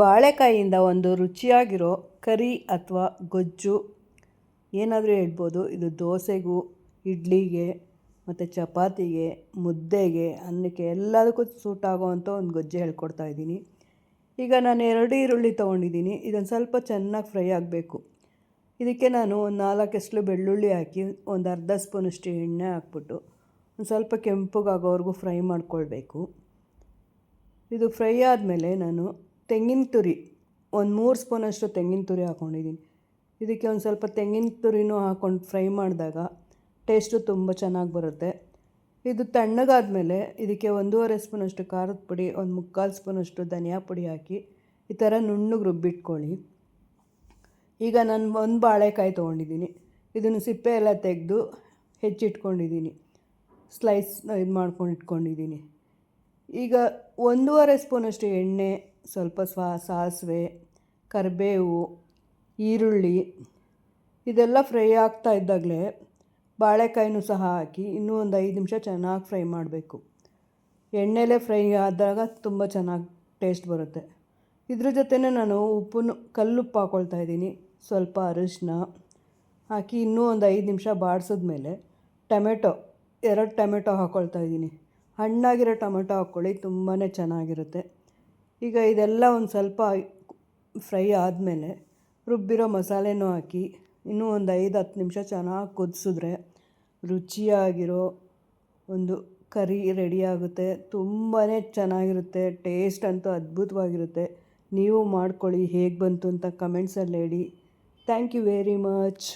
ಬಾಳೆಕಾಯಿಯಿಂದ ಒಂದು ರುಚಿಯಾಗಿರೋ ಕರಿ ಅಥವಾ ಗೊಜ್ಜು, ಏನಾದರೂ ಹೇಳ್ಬೋದು. ಇದು ದೋಸೆಗೂ, ಇಡ್ಲಿಗೆ, ಮತ್ತು ಚಪಾತಿಗೆ, ಮುದ್ದೆಗೆ, ಅನ್ನಕ್ಕೆ ಎಲ್ಲದಕ್ಕೂ ಸೂಟ್ ಆಗೋವಂಥ ಒಂದು ಗೊಜ್ಜೆ ಹೇಳ್ಕೊಡ್ತಾ ಇದ್ದೀನಿ. ಈಗ ನಾನು ಎರಡು ಈರುಳ್ಳಿ ತೊಗೊಂಡಿದ್ದೀನಿ. ಇದೊಂದು ಸ್ವಲ್ಪ ಚೆನ್ನಾಗಿ ಫ್ರೈ ಆಗಬೇಕು. ಇದಕ್ಕೆ ನಾನು ಒಂದು ನಾಲ್ಕು ಎಸ್ಲು ಬೆಳ್ಳುಳ್ಳಿ ಹಾಕಿ ಒಂದು ಅರ್ಧ ಸ್ಪೂನಷ್ಟು ಎಣ್ಣೆ ಹಾಕ್ಬಿಟ್ಟು ಒಂದು ಸ್ವಲ್ಪ ಕೆಂಪಗಾಗೋವರೆಗೂ ಫ್ರೈ ಮಾಡ್ಕೊಳ್ಬೇಕು. ಇದು ಫ್ರೈ ಆದಮೇಲೆ ನಾನು ತೆಂಗಿನ ತುರಿ, ಒಂದು ಮೂರು ಸ್ಪೂನಷ್ಟು ತೆಂಗಿನ ತುರಿ ಹಾಕ್ಕೊಂಡಿದ್ದೀನಿ ಇದಕ್ಕೆ ಒಂದು ಸ್ವಲ್ಪ ತೆಂಗಿನ ತುರಿನೂ ಹಾಕ್ಕೊಂಡು ಫ್ರೈ ಮಾಡಿದಾಗ ಟೇಸ್ಟು ತುಂಬ ಚೆನ್ನಾಗಿ ಬರುತ್ತೆ. ಇದು ತಣ್ಣಗಾದಮೇಲೆ ಇದಕ್ಕೆ ಒಂದೂವರೆ ಸ್ಪೂನಷ್ಟು ಖಾರದ ಪುಡಿ, ಒಂದು ಮುಕ್ಕಾಲು ಸ್ಪೂನಷ್ಟು ಧನಿಯಾ ಪುಡಿ ಹಾಕಿ ಈ ಥರ ನುಣ್ಣಗೆ ರುಬ್ಬಿಟ್ಕೊಳ್ಳಿ. ಈಗ ನಾನು ಒಂದು ಬಾಳೆಕಾಯಿ ತೊಗೊಂಡಿದ್ದೀನಿ ಇದನ್ನು ಸಿಪ್ಪೆ ಎಲ್ಲ ತೆಗೆದು ಹೆಚ್ಚಿಟ್ಕೊಂಡಿದ್ದೀನಿ ಸ್ಲೈಸ್ ಇದು ಮಾಡ್ಕೊಂಡು ಇಟ್ಕೊಂಡಿದ್ದೀನಿ ಈಗ ಒಂದೂವರೆ ಸ್ಪೂನಷ್ಟು ಎಣ್ಣೆ ಸ್ವಲ್ಪ ಸ್ವಾ ಸಾಸಿವೆ, ಕರಿಬೇವು, ಈರುಳ್ಳಿ, ಇದೆಲ್ಲ ಫ್ರೈ ಆಗ್ತಾ ಇದ್ದಾಗಲೇ ಬಾಳೆಕಾಯಿನೂ ಸಹ ಹಾಕಿ ಇನ್ನೂ ಒಂದು ಐದು ನಿಮಿಷ ಚೆನ್ನಾಗಿ ಫ್ರೈ ಮಾಡಬೇಕು. ಎಣ್ಣೆಲೇ ಫ್ರೈ ಆದಾಗ ತುಂಬ ಚೆನ್ನಾಗಿ ಟೇಸ್ಟ್ ಬರುತ್ತೆ. ಇದ್ರ ಜೊತೆನೇ ನಾನು ಉಪ್ಪನ್ನು, ಕಲ್ಲುಪ್ಪು ಹಾಕ್ಕೊಳ್ತಾ ಇದ್ದೀನಿ. ಸ್ವಲ್ಪ ಅರಿಶಿನ ಹಾಕಿ ಇನ್ನೂ ಒಂದು ಐದು ನಿಮಿಷ ಬಾಡಿಸಿದ್ಮೇಲೆ ಟೊಮೆಟೊ, ಎರಡು ಟೊಮೆಟೊ ಹಾಕ್ಕೊಳ್ತಾ ಇದ್ದೀನಿ. ಹಣ್ಣಾಗಿರೋ ಟೊಮೆಟೊ ಹಾಕ್ಕೊಳ್ಳಿ ತುಂಬಾ ಚೆನ್ನಾಗಿರುತ್ತೆ. ಈಗ ಇದೆಲ್ಲ ಒಂದು ಸ್ವಲ್ಪ ಫ್ರೈ ಆದಮೇಲೆ ರುಬ್ಬಿರೋ ಮಸಾಲೆನೂ ಹಾಕಿ ಇನ್ನೂ ಒಂದು ಐದು ಹತ್ತು ನಿಮಿಷ ಚೆನ್ನಾಗಿ ಕುದಿಸಿದ್ರೆ ರುಚಿಯಾಗಿರೋ ಒಂದು ಕರಿ ರೆಡಿ ಆಗುತ್ತೆ. ತುಂಬಾ ಚೆನ್ನಾಗಿರುತ್ತೆ. ಟೇಸ್ಟ್ ಅಂತೂ ಅದ್ಭುತವಾಗಿರುತ್ತೆ. ನೀವು ಮಾಡ್ಕೊಳ್ಳಿ ಹೇಗೆ ಬಂತು ಅಂತ ಕಮೆಂಟ್ಸಲ್ಲಿ ಹೇಳಿ. Thank you very much.